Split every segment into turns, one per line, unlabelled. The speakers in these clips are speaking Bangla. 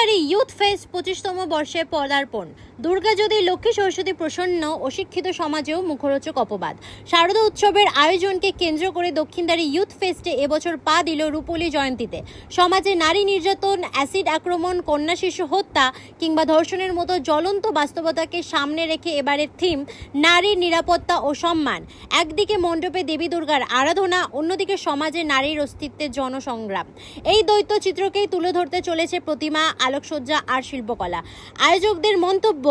দক্ষিণদারি ইউথ ফেস্ট পঁচিশতম বর্ষে পদার্পণ। দুর্গা যদি লক্ষ্মী সরস্বতী প্রসন্ন অশিক্ষিত সমাজেও মুখরোচক অপবাদ। শারদা উৎসবের আয়োজনকে কেন্দ্র করে দক্ষিণদারি ইউথ ফেস্টে এবছর পা দিল রূপলী জয়ন্তীতে। সমাজে নারী নির্যাতন, অ্যাসিড আক্রমণ, কন্যা শিশু হত্যা কিংবা ধর্ষণের মতো জ্বলন্ত বাস্তবতাকে সামনে রেখে এবারের থিম, নারীর নিরাপত্তা ও সম্মান। একদিকে মণ্ডপে দেবী দুর্গার আরাধনা, অন্যদিকে সমাজে নারীর অস্তিত্বের জনসংগ্রাম। এই দ্বৈত চিত্রকেই তুলে ধরতে চলেছে প্রতিমা, আলোকসজ্জা আর শিল্পকলা। আয়োজকদের মন্তব্য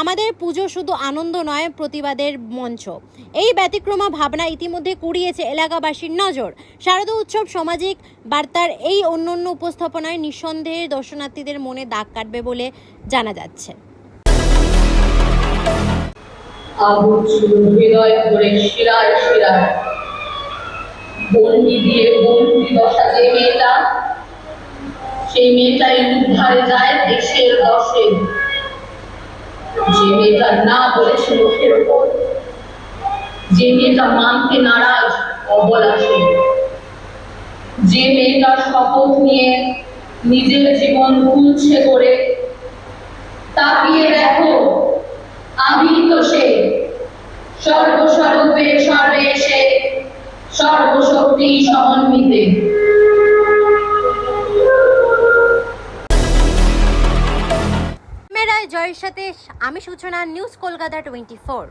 আমাদের পুজো শুধু আনন্দ নয়, প্রতিবাদের মঞ্চ। এই ব্যতিক্রমা ভাবনা ইতিমধ্যে কুড়িয়েছে এলাকাবাসীর নজর। শারদা উৎসব সামাজিক বার্তার এই অন্যান্য উপস্থাপনায় নিঃসন্দেহে দর্শনার্থীদের মনে দাগ কাটবে বলে জানা যাচ্ছে।
সেই মেয়েটাই উদ্ধারে যায় না বলেছে ওপর যে মেয়েটা মানতে নারাজ অবলাসে যে মেয়েটা শপথ নিয়ে নিজের জীবন তুলছে করে, তাকিয়ে দেখো আমি তো সে। সর্বস্বরূপে সর্বেশে সর্বশক্তি সমন্বিতে।
জয়ের সাথে আমি সূচনা নিউজ কলকাতা টোয়েন্টি ফোর।